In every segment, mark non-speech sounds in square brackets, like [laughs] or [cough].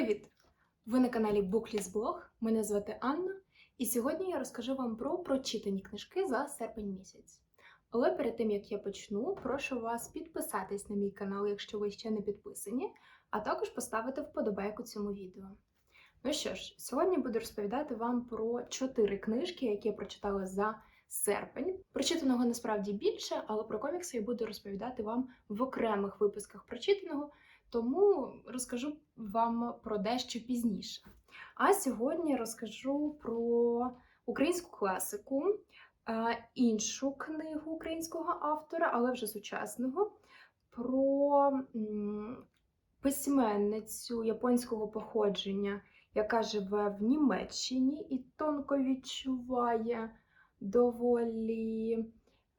Привіт! Ви на каналі Booklist Blog. Мене звати Анна, і сьогодні я розкажу вам про прочитані книжки за серпень місяць. Але перед тим як я почну, прошу вас підписатись на мій канал, якщо ви ще не підписані, а також поставити вподобайку цьому відео. Ну що ж, сьогодні буду розповідати вам про чотири книжки, які я прочитала за серпень. Прочитаного насправді більше, але про комікси я буду розповідати вам в окремих випусках прочитаного, тому розкажу вам про дещо пізніше. А сьогодні розкажу про українську класику, е, іншу книгу українського автора, але вже сучасного, про письменницю японського походження, яка живе в Німеччині і тонко відчуває доволі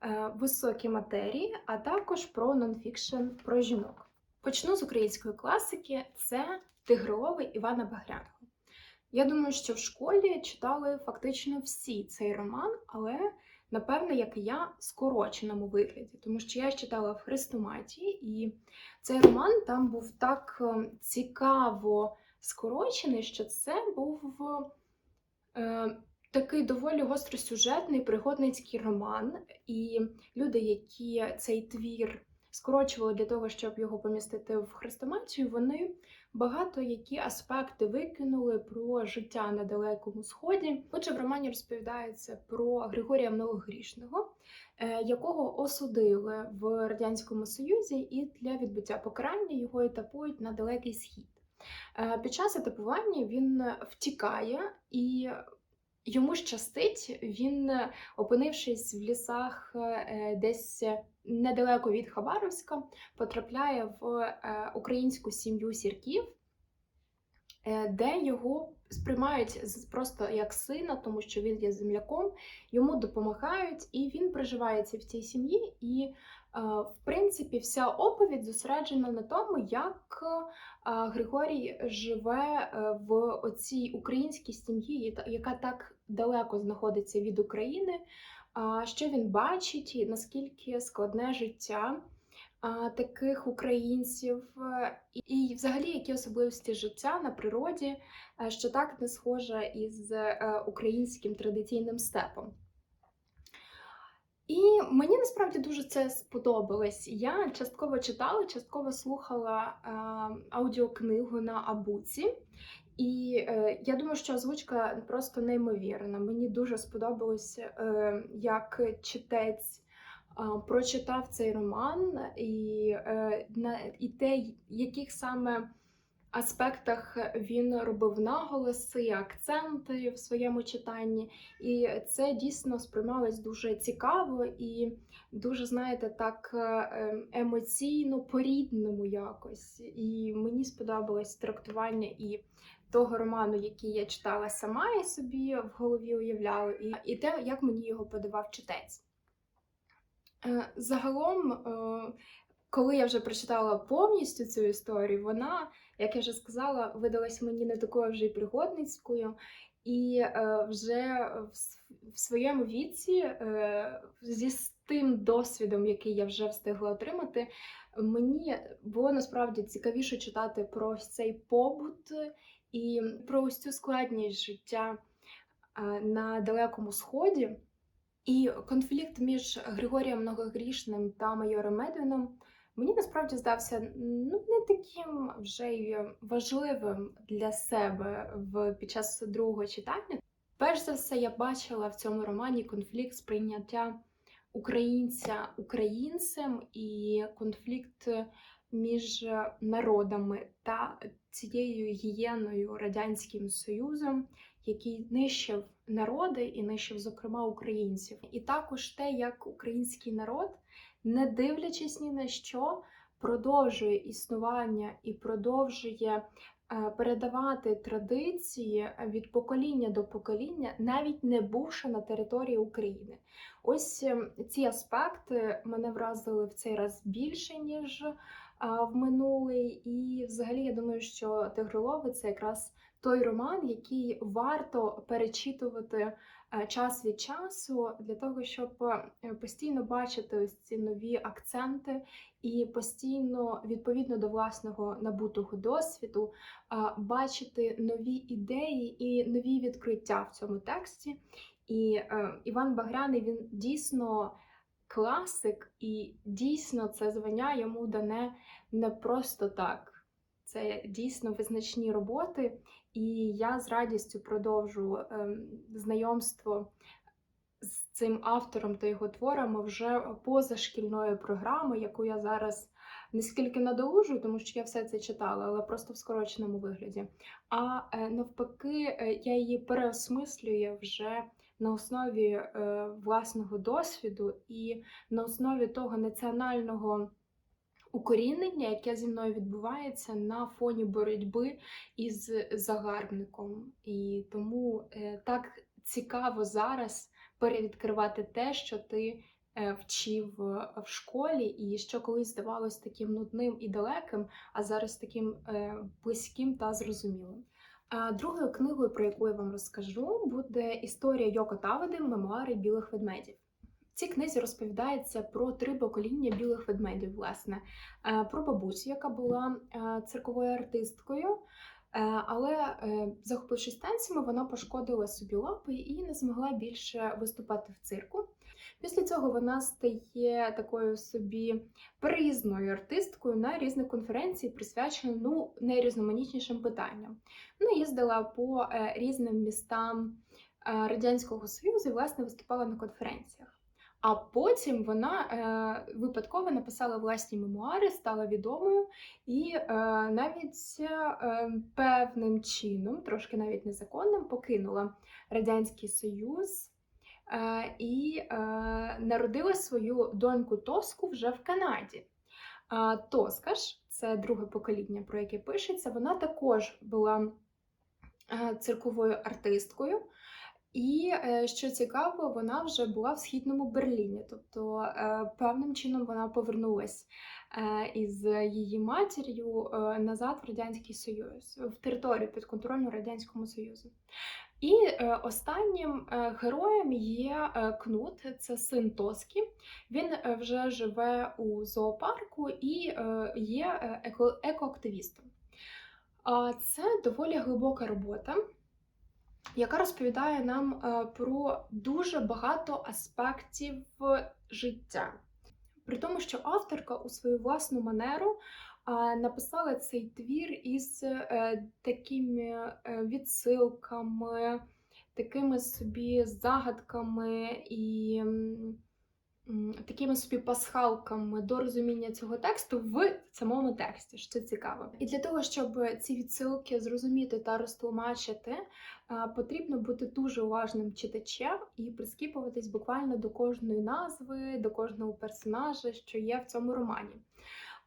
е, високі матерії, а також про нонфікшн про жінок. Почну з української класики: це Тигровий Івана Багряного. Я думаю, що в школі читали фактично всі цей роман, але напевно, як і я, в скороченому вигляді, тому що я читала в Хрестоматі, і цей роман там був так е, цікаво скорочений, що це був е, такий доволі гостросюжетний пригодницький роман. І люди, які цей твір скорочували для того, щоб його помістити в хрестоматію, вони багато які аспекти викинули про життя на Далекому Сході. Отже, в романі розповідається про Григорія Многогрішного, е, якого осудили в Радянському Союзі, і для відбуття покарання його етапують на Далекий Схід. Е, Під час етапування він втікає і йому щастить, він, опинившись в лісах е, десь недалеко від Хабаровська, потрапляє в е, українську сім'ю сірків, е, де його сприймають просто як сина, тому що він є земляком, йому допомагають, і він приживається в цій сім'ї. І, е, в принципі, вся оповідь зосереджена на тому, як Григорій живе в оцій українській сім'ї, яка так далеко знаходиться від України. Що він бачить, і наскільки складне життя таких українців, е, і, взагалі які особливості життя на природі, е, що так не схоже із е, українським традиційним степом. І мені насправді дуже це сподобалось. Я частково читала, частково слухала аудіокнигу на Абуці. І е, я думаю, що озвучка просто неймовірна. Мені дуже сподобалось, е, як читець е, прочитав цей роман, і, е, на, і те, яких саме аспектах він робив наголоси, акценти в своєму читанні. І це дійсно сприймалось дуже цікаво і дуже, знаєте, так е, емоційно по-рідному якось. І мені сподобалось трактування і того роману, який я читала сама і собі в голові уявляла, і, і те, як мені його подавав читець. Е, Загалом, е, коли я вже прочитала повністю цю історію, вона, як я вже сказала, видалась мені не такою вже й пригодницькою. І е, вже в, своєму віці, зі тим досвідом, який я вже встигла отримати, мені було насправді цікавіше читати про цей побут і про ось цю складність життя на Далекому Сході. І конфлікт між Григорієм Многогрішним та майором Медвіном мені насправді здався ну, не таким вже й важливим для себе в, під час другого читання. Перш за все, я бачила в цьому романі конфлікт сприйняття українця українцем і конфлікт між народами та цією гієною Радянським Союзом, який нищив народи і нищив, зокрема, українців. І також те, як український народ, не дивлячись ні на що, продовжує існування і продовжує е, передавати традиції від покоління до покоління, навіть не бувши на території України. Ось е, ці аспекти мене вразили в цей раз більше, ніж е, в минулий. І взагалі я думаю, що Тигролови це якраз той роман, який варто перечитувати е, час від часу для того, щоб е, постійно бачити ось ці нові акценти і постійно, відповідно до власного набутого досвіду, бачити нові ідеї і нові відкриття в цьому тексті. І е, Іван Багряний він дійсно класик, і дійсно це звання йому дане не просто так. Це дійсно визначні роботи, і я з радістю продовжу ем, знайомство з цим автором та його творами вже поза шкільною програмою, яку я зараз не скільки надолужую, тому що я все це читала, але просто в скороченому вигляді. А е, навпаки, е, я її переосмислюю вже на основі е, власного досвіду і на основі того національного укорінення, яке зі мною відбувається на фоні боротьби із загарбником. І тому е, так цікаво зараз перевідкривати те, що ти е, вчив в школі, і що колись здавалось таким нудним і далеким, а зараз таким близьким та зрозумілим. Другою книгою, про яку я вам розкажу, буде історія Йоко Тавиди Мемуари білих ведмедів. В цій книзі розповідається про три покоління білих ведмедів, власне, Е, про бабусю, яка була е, цирковою артисткою, е, але, захопившись танцями, вона пошкодила собі лапи і не змогла більше виступати в цирку. Після цього вона стає такою собі приїзною артисткою на різних конференціях, присвячених ну, найрізноманітнішим питанням. Вона їздила по е, різним містам е, Радянського Союзу і, власне, виступала на конференціях. А потім вона е, випадково написала власні мемуари, стала відомою і е, навіть е, певним чином, трошки навіть незаконним, покинула Радянський Союз і е, народила свою доньку Тоску вже в Канаді. Тоска ж, це друге покоління, про яке пишеться, вона також була е, цирковою артисткою. І е, що цікаво, вона вже була в східному Берліні, тобто е, певним чином вона повернулась е, із її матір'ю е, назад в Радянський Союз, в територію підконтрольну Радянському Союзу. І е, останнім е, героєм є е, Кнут, це син Тоскі. Він вже живе у зоопарку і є еко- екоактивістом. Це доволі глибока робота яка розповідає нам про дуже багато аспектів життя. При тому, що авторка у свою власну манеру написала цей твір із е, такими е, відсилками, такими собі загадками і такими собі пасхалками до розуміння цього тексту в самому тексті, що цікаво. І для того, щоб ці відсилки зрозуміти та розтлумачити, потрібно бути дуже уважним читачем і прискіпуватись буквально до кожної назви, до кожного персонажа, що є в цьому романі.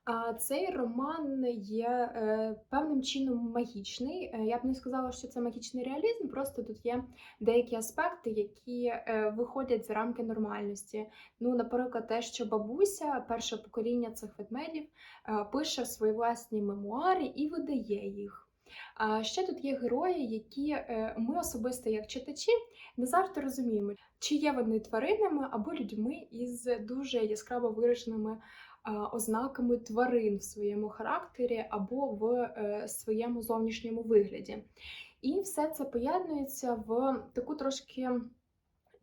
А цей роман є е, певним чином магічний. Е, Я б не сказала, що це магічний реалізм, просто тут є деякі аспекти, які е, виходять за рамки нормальності. Ну, наприклад, те, що бабуся, перше покоління цих ведмедів, пише свої власні мемуари і видає їх. А ще тут є герої, які ми особисто, як читачі, не завжди розуміємо, чи є вони тваринами або людьми із дуже яскраво вираженими ознаками тварин в своєму характері або в е, своєму зовнішньому вигляді. І все це поєднується в таку трошки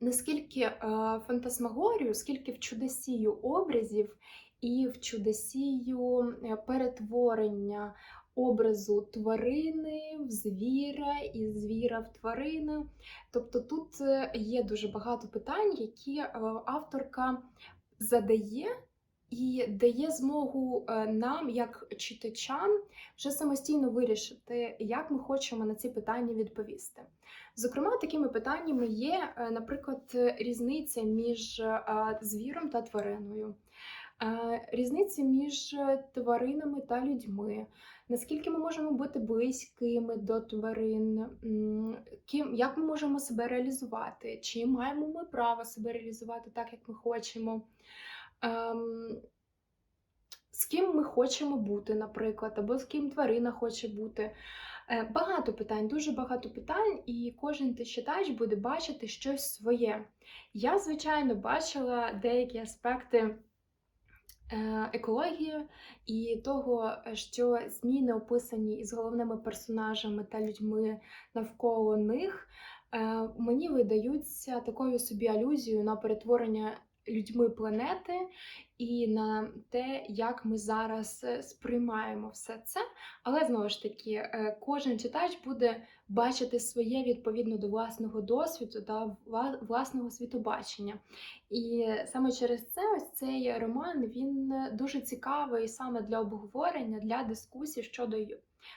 не скільки е, фантасмагорію, скільки в чудесію образів і в чудесію е, перетворення образу тварини в звіра і звіра в тварину. Тобто тут е, є дуже багато питань, які е, авторка задає і дає змогу е, нам, як читачам, вже самостійно вирішити, як ми хочемо на ці питання відповісти. Зокрема, такими питаннями є, е, наприклад, різниця між е, звіром та твариною. Різниці між тваринами та людьми, наскільки ми можемо бути близькими до тварин, ким, як ми можемо себе реалізувати, чи маємо ми право себе реалізувати так, як ми хочемо. Ем, з ким ми хочемо бути, наприклад, або з ким тварина хоче бути. Е, Багато питань, дуже багато питань, і кожен ти читач буде бачити щось своє. Я, звичайно, бачила деякі аспекти е, екології і того, що зміни описані із головними персонажами та людьми навколо них, е, мені видаються такою собі алюзією на перетворення людьми планети і на те, як ми зараз е, сприймаємо все це. Але знову ж таки, е, кожен читач буде бачити своє відповідно до власного досвіду та власного світобачення. І саме через це ось цей роман він е, дуже цікавий саме для обговорення, для дискусій щодо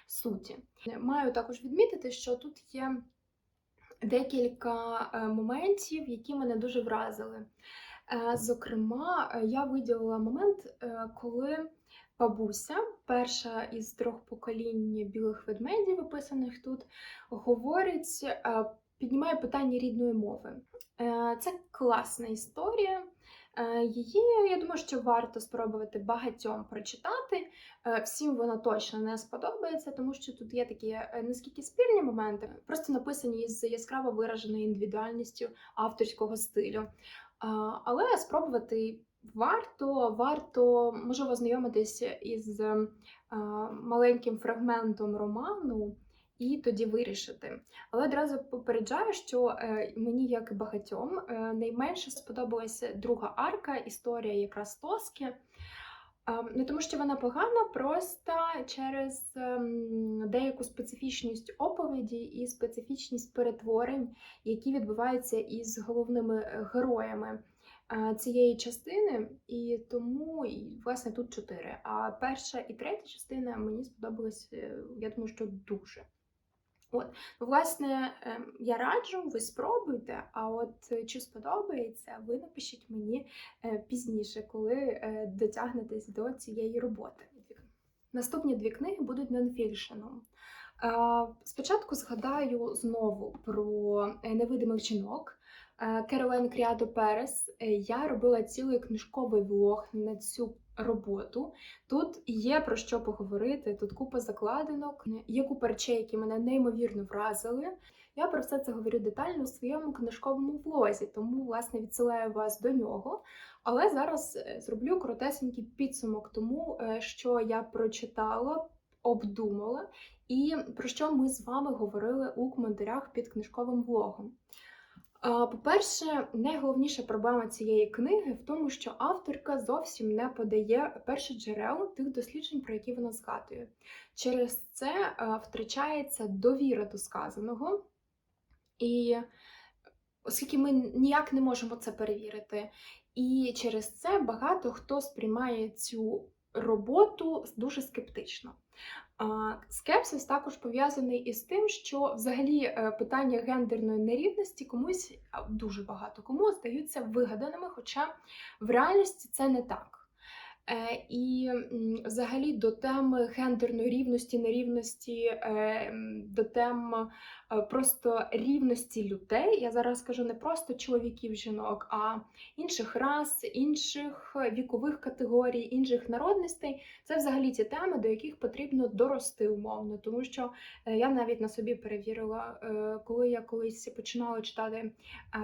суті. Маю також відмітити, що тут є декілька моментів, які мене дуже вразили. Е, Зокрема, е, я виділила момент, е, коли бабуся, перша із трьох поколінь білих ведмедів, описаних тут, говорить, піднімає питання рідної мови. Це класна історія. Її, я думаю, що варто спробувати багатьом прочитати. Всім вона точно не сподобається, тому що тут є такі наскільки спірні моменти, просто написані із яскраво вираженою індивідуальністю авторського стилю. Але спробувати варто, варто можливо ознайомитися із е, маленьким фрагментом роману і тоді вирішити. Але одразу попереджаю, що е, мені, як і багатьом, е, найменше сподобалася друга арка, історія якраз Тоски. А, Не тому, що вона погана, просто через ем, деяку специфічність оповіді і специфічність перетворень, які відбуваються із головними е, героями е, цієї частини. І тому, і, власне, тут чотири. А перша і третя частина мені сподобалась, е, я думаю, що дуже. От, власне, ем, я раджу, ви спробуйте. А от е, чи сподобається, ви напишіть мені е, пізніше, коли е, дотягнетесь до цієї роботи. Наступні дві книги будуть нонфікшеном. Спочатку згадаю знову про невидимих жінок. Керолен Кріадо Перес. Я робила цілий книжковий влог на цю роботу. Тут є про що поговорити, тут купа закладинок, є купа речей, які мене неймовірно вразили. Я про все це говорю детально у своєму книжковому влозі, тому власне відсилаю вас до нього. Але зараз е, зроблю коротесенький підсумок тому, е, що я прочитала, обдумала, і про що ми з вами говорили у коментарях під книжковим влогом. По-перше, найголовніша проблема цієї книги в тому, що авторка зовсім не подає перших джерел тих досліджень, про які вона згадує. Через це втрачається довіра до сказаного, і оскільки ми ніяк не можемо це перевірити, і через це багато хто сприймає цю роботу дуже скептично. Скепсис також пов'язаний із тим, що взагалі е, питання гендерної нерівності комусь дуже багато кому здаються вигаданими, хоча в реальності це не так. Е, І взагалі до теми гендерної рівності, нерівності, е, до тем е, просто рівності людей. Я зараз кажу не просто чоловіків, жінок, а інших рас, інших вікових категорій, інших народностей. Це взагалі ті теми, до яких потрібно дорости умовно, тому що я навіть на собі перевірила, коли я колись починала читати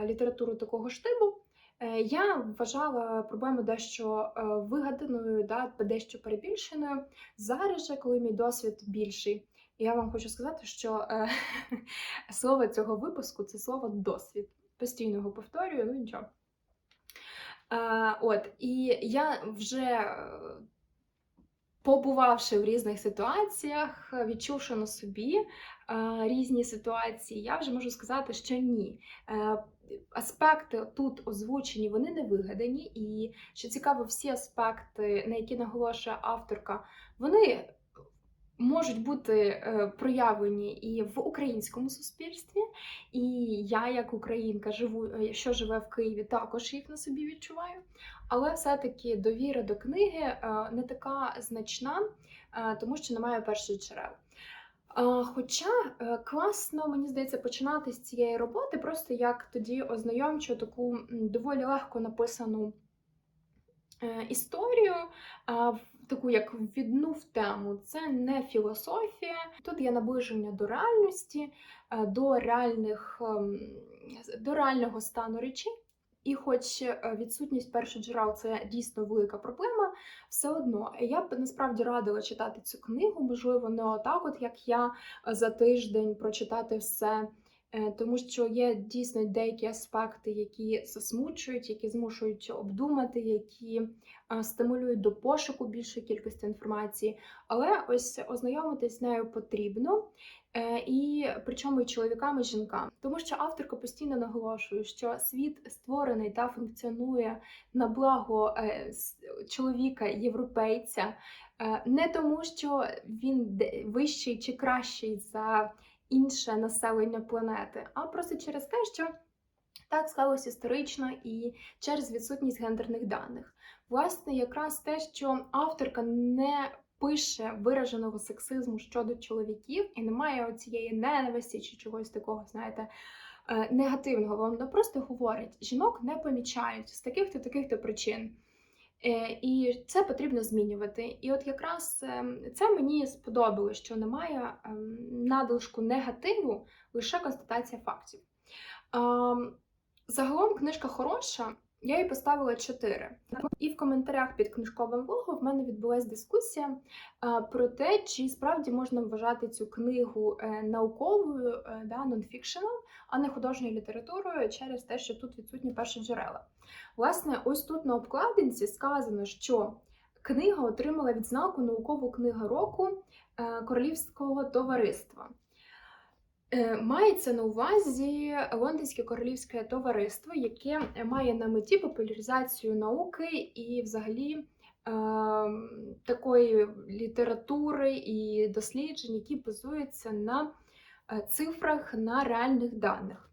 літературу такого штибу. Е, Я вважала проблему дещо е, вигаданою, да, дещо перебільшеною. Зараз же, коли мій досвід більший, я вам хочу сказати, що е, [laughs] слово цього випуску це слово досвід. Постійно його повторюю, ну нічого. От, і я вже побувавши в різних ситуаціях, відчувши на собі різні ситуації, я вже можу сказати, що ні. Аспекти тут озвучені, вони не вигадані, і що цікаво, всі аспекти, на які наголошує авторка, вони можуть бути е, проявлені і в українському суспільстві. І я, як українка, живу, е, що живе в Києві, також їх на собі відчуваю. Але все-таки довіра до книги е, не така значна, тому що немає перших джерел. Хоча е, класно, мені здається, починати з цієї роботи, просто як тоді ознайомчу таку доволі легко написану е, історію. Таку як ввідну в тему. Це не філософія. Тут є наближення до реальності, е, до реальних ем, до реального стану речей. І, хоч е, відсутність першоджерел це дійсно велика проблема, все одно я б насправді радила читати цю книгу, можливо, не отак, от як я за тиждень прочитати все. Е, Тому що є дійсно деякі аспекти, які засмучують, які змушують обдумати, які е, стимулюють до пошуку більшої кількості інформації. Але ось ознайомитись з нею потрібно. Е, І причому і чоловікам, і жінкам, тому що авторка постійно наголошує, що світ створений та функціонує на благо е, чоловіка, європейця, е, не тому, що він вищий чи кращий за інше населення планети, а просто через те, що так склалось історично і через відсутність гендерних даних. Власне, якраз те, що авторка не пише вираженого сексизму щодо чоловіків і немає цієї ненависті чи чогось такого, знаєте, е, негативного. Вона просто говорить: жінок не помічають з таких-то таких-то причин. Е, І це потрібно змінювати. І от якраз ем, це мені сподобалось, що немає ем, надлишку негативу, лише констатація фактів. Ем, Загалом книжка хороша, я їй поставила 4. І в коментарях під книжковим влогом в мене відбулася дискусія про те, чи справді можна вважати цю книгу е, науковою, е, да, нонфікшеном, а не художньою літературою через те, що тут відсутні перші джерела. Власне, ось тут на обкладинці сказано, що книга отримала відзнаку наукову книга року е, Королівського товариства. Е, Мається на увазі Лондонське королівське товариство, яке має на меті популяризацію науки і, взагалі, е, такої літератури і досліджень, які базуються на е, цифрах, на реальних даних.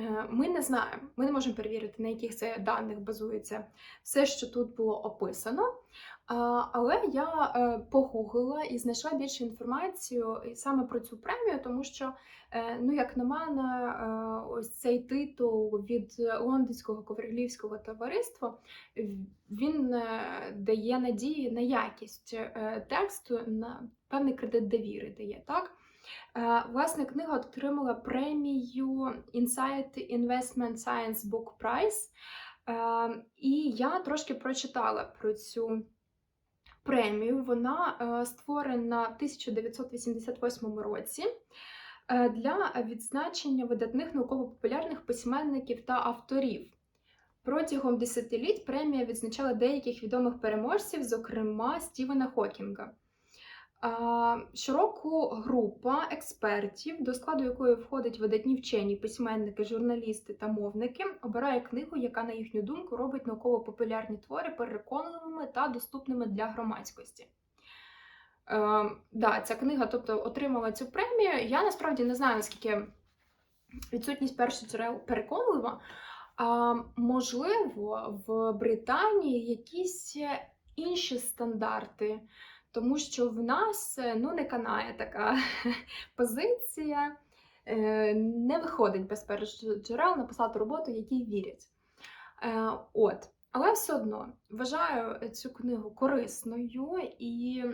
Е, Ми не знаємо, ми не можемо перевірити, на яких це даних базується все, що тут було описано. Але я е, погуглила і знайшла більше інформацію саме про цю премію, тому що, е, ну як на мене, ось цей титул від Лондонського королівського товариства він дає надії на якість тексту, на певний кредит довіри дає, так? Е, Власне, книга отримала премію Insight Investment Science Book Prize. Е, І я трошки прочитала про цю премію. Вона е, створена в 1988 році для відзначення видатних науково-популярних письменників та авторів. Протягом десятиліть премія відзначала деяких відомих переможців, зокрема Стівена Хокінга. Щороку група експертів, до складу якої входять видатні вчені, письменники, журналісти та мовники, обирає книгу, яка, на їхню думку, робить науково-популярні твори переконливими та доступними для громадськості. Е, да, ця книга тобто, отримала цю премію. Я насправді не знаю, наскільки відсутність перших джерел переконлива. А, можливо, в Британії якісь інші стандарти. Тому що в нас е, ну, не канає така [laughs] позиція, е, не виходить без перших джерел написати роботу, якій вірять. Е, От. Але все одно вважаю цю книгу корисною і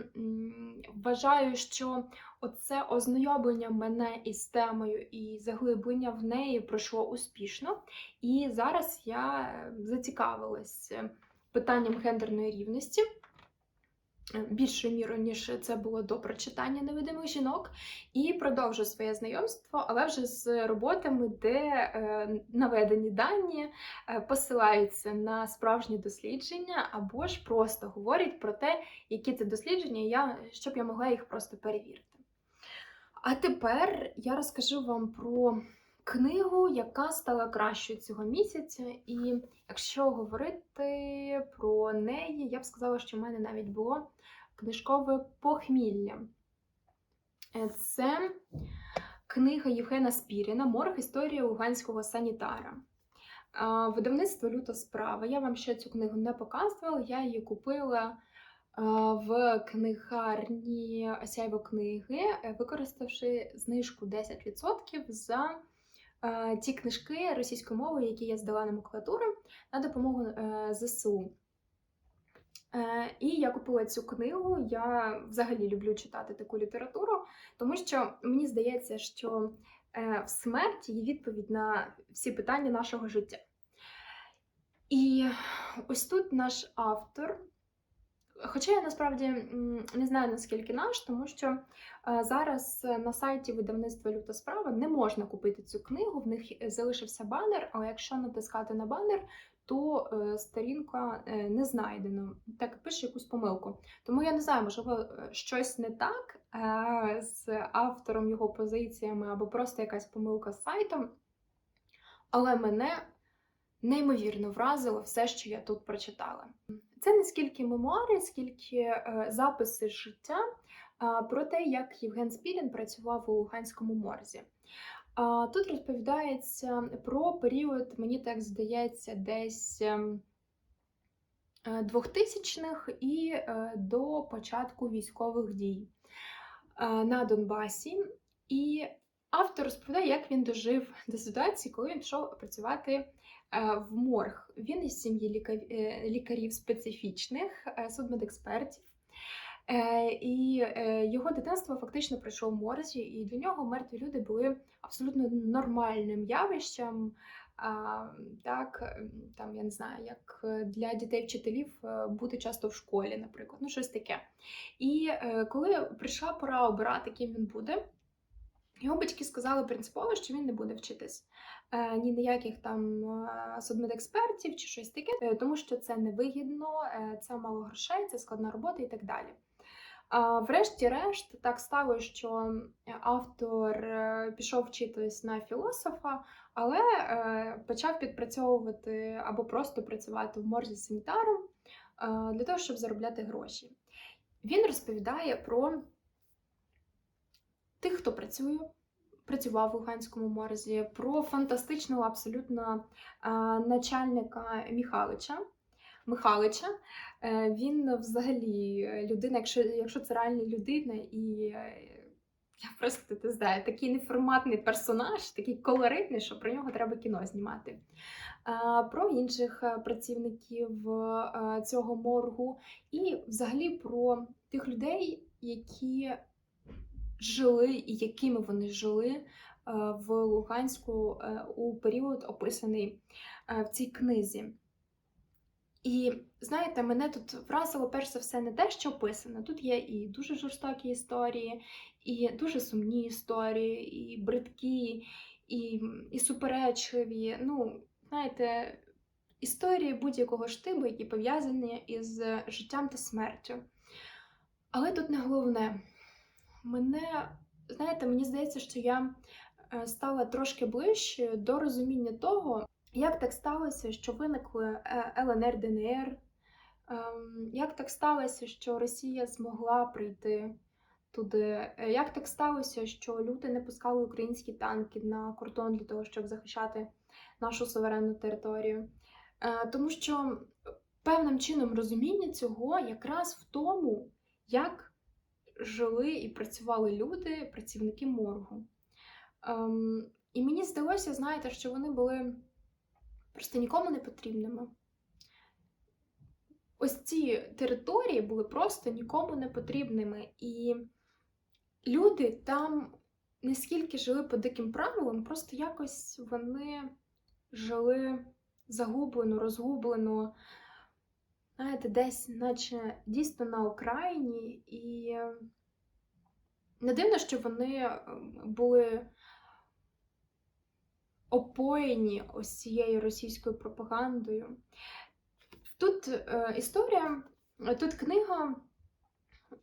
вважаю, що оце ознайомлення мене із темою і заглиблення в неї пройшло успішно. І зараз я зацікавилась питанням гендерної рівності більшою мірою, ніж це було до прочитання невидимих жінок, і продовжу своє знайомство, але вже з роботами, де е, наведені дані е, посилаються на справжні дослідження, або ж просто говорять про те, які це дослідження, я, щоб я могла їх просто перевірити. А тепер я розкажу вам про книгу, яка стала кращою цього місяця. І якщо говорити про неї, я б сказала, що в мене навіть було книжкове похмілля. Е, Це книга Євгена Спіріна Морг історія луганського санітара. Видавництво люта справа. Я вам ще цю книгу не показувала, я її купила в книгарні Осяйво книги, е, використавши знижку 10% за ті книжки російською мовою, які я здала на макулатуру на допомогу е, ЗСУ. Е, І я купила цю книгу. Я взагалі люблю читати таку літературу, тому що мені здається, що е, в смерті є відповідь на всі питання нашого життя. І ось тут наш автор. Хоча я насправді не знаю наскільки наш, тому що е, зараз на сайті видавництва Люта справа не можна купити цю книгу, в них залишився банер, але якщо натискати на банер, то е, сторінка е, не знайдена. Так пише якусь помилку. Тому я не знаю, можливо, е, щось не так е, з автором його позиціями, або просто якась помилка з сайтом. Але мене неймовірно вразило все, що я тут прочитала. Це не скільки мемуари, скільки е, записи з життя е, про те, як Євген Спілін працював у Луганському морзі. Тут розповідається про період, мені так здається, десь 2000-х і е, до початку військових дій на Донбасі. І автор розповідає, як він дожив до ситуації, коли він пішов працювати в морг. Він із сім'ї лікарів специфічних, судмедекспертів. Е, І е, його дитинство фактично пройшло в морзі, і для нього мертві люди були абсолютно нормальним явищем. Так, там я не знаю, як для дітей-вчителів е, бути часто в школі, наприклад, ну щось таке. І е, коли прийшла пора обирати, ким він буде, його батьки сказали принципово, що він не буде вчитись е, ні ніяких там е, судмедекспертів чи щось таке, е, тому що це невигідно, е, це мало грошей, це складна робота і так далі. А Врешті-решт, так стало, що автор е, пішов вчитись на філософа, але е, почав підпрацьовувати або просто працювати в морзі санітаром для того, щоб заробляти гроші. Він розповідає про тих, хто працює, працював в Луганському морзі, про фантастичного абсолютно начальника Міхалича. Михалича. Е, він взагалі людина, якщо якщо це реальна людина, і е, я просто ти знаю, такий неформатний персонаж, такий колоритний, що про нього треба кіно знімати. Про інших е, працівників цього моргу, і взагалі про тих людей, які жили і якими вони жили в Луганську у період, описаний в цій книзі. І знаєте, мене тут вразило перш за все не те, що описано. Тут є і дуже жорстокі історії, і дуже сумні історії, і бридкі, і і суперечливі. Ну, знаєте, історії будь-якого штибу, які пов'язані із життям та смертю. Але тут не головне. Мене, знаєте, мені здається, що я е, стала трошки ближче до розуміння того, як так сталося, що виникли е, ЛНР ДНР? Ем, як так сталося, що Росія змогла прийти туди? Е, як так сталося, що люди не пускали українські танки на кордон для того, щоб захищати нашу суверенну територію? Е, тому що певним чином розуміння цього якраз в тому, як жили і працювали люди, працівники моргу. Ем, і мені здалося, знаєте, що вони були просто нікому не потрібними. Ось ці території були просто нікому не потрібними. І люди там не скільки жили по диким правилам, просто якось вони жили загублено, розгублено, знаєте, десь, наче дійсно на Україні, і не дивно, що вони були опоєні ось цією російською пропагандою. Тут е, історія, тут книга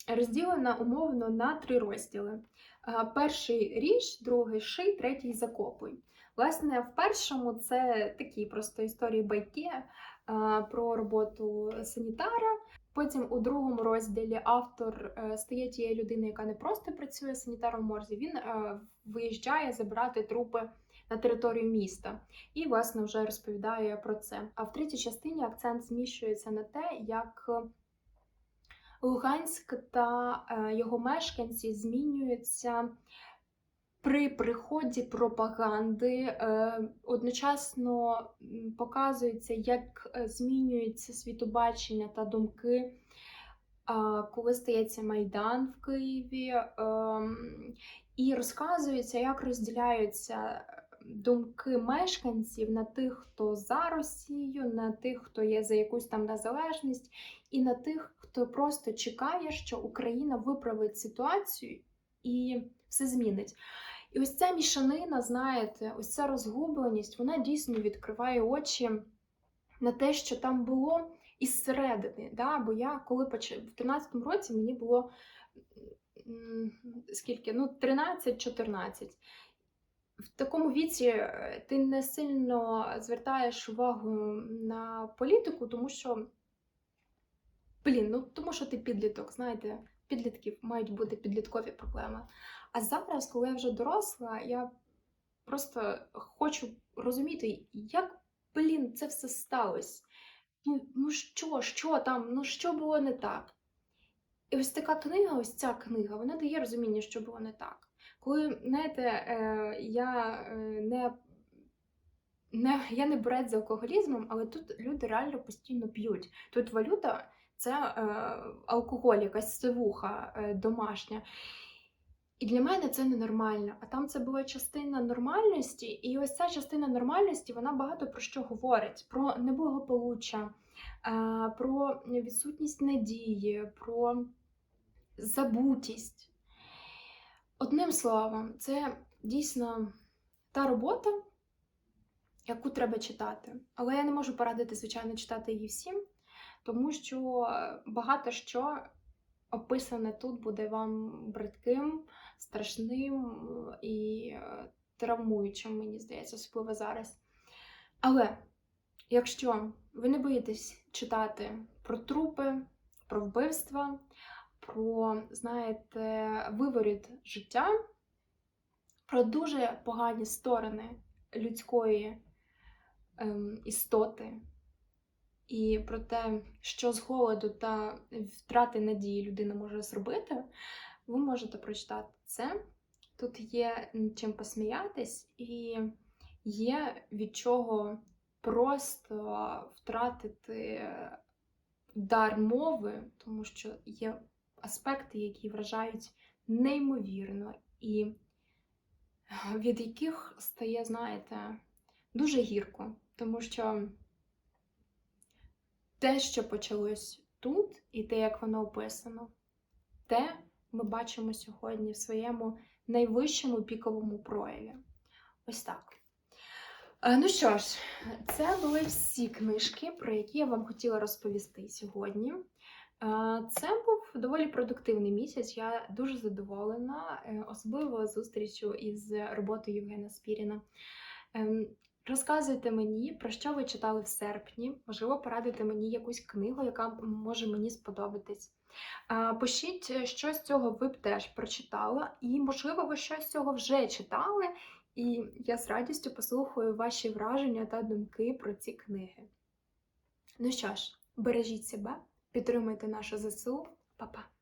розділена умовно на три розділи: е, перший ріж, другий ший, третій закопуй. Власне, в першому це такі просто історії байки е, про роботу санітара. Потім у другому розділі автор е, стає тією людиною, яка не просто працює санітаром в морзі, він е, виїжджає забирати трупи на територію міста. І, власне, вже розповідає про це. А в третій частині акцент зміщується на те, як Луганськ та е, його мешканці змінюються при приході пропаганди е, одночасно показується, як е, змінюється світобачення та думки, коли стається Майдан в Києві, ем, і розказується, як розділяються думки мешканців на тих, хто за Росію, на тих, хто є за якусь там незалежність, і на тих, хто просто чекає, що Україна виправить ситуацію і все змінить. І ось ця мішанина, знаєте, ось ця розгубленість, вона дійсно відкриває очі на те, що там було із середини. Да? Бо я коли почав в 13-му році мені було скільки? Ну, 13-14. В такому віці е, ти не сильно звертаєш увагу на політику, тому що, блін, ну тому що ти підліток, знаєте, підлітків мають бути підліткові проблеми. А зараз, коли я вже доросла, я просто хочу розуміти, як, блін, це все сталося. Ну, ну що, що там, ну що було не так? І ось така книга, ось ця книга, вона дає розуміння, що було не так. Коли, знаєте, е, я е, не, не, я не борець з алкоголізмом, але тут люди реально постійно п'ють. Тут валюта це е, алкоголь, якась сивуха е, домашня. І для мене це ненормально. А там це була частина нормальності, і ось ця частина нормальності вона багато про що говорить: про неблагополуччя, е, про відсутність надії, про забутість. Одним словом, це дійсно та робота, яку треба читати. Але я не можу порадити, звичайно, читати її всім, тому що багато що описане тут буде вам бридким, страшним і е, травмуючим, мені здається, особливо зараз. Але якщо ви не боїтесь читати про трупи, про вбивства, про, знаєте, виворіт життя, про дуже погані сторони людської ем, істоти, і про те, що з голоду та втрати надії людина може зробити, ви можете прочитати це. Тут є чим посміятись, і є від чого просто втратити дар мови, тому що є аспекти, які вражають неймовірно, і від яких стає, знаєте, дуже гірко, тому що те, що почалось тут, і те, як воно описано, те ми бачимо сьогодні в своєму найвищому піковому прояві. Ось так. Е, Ну що ж, це були всі книжки, про які я вам хотіла розповісти сьогодні. Е, Це був доволі продуктивний місяць. Я дуже задоволена, е, особливо зустрічю із роботою Євгена Спіріна. Розказуйте мені, про що ви читали в серпні. Можливо, порадите мені якусь книгу, яка може мені сподобатись. Пишіть, е, що з цього ви б теж прочитала, і, можливо, ви щось з цього вже читали, і я з радістю послухаю ваші враження та думки про ці книги. Ну що ж, бережіть себе, підтримуйте нашу ЗСУ, Па-па!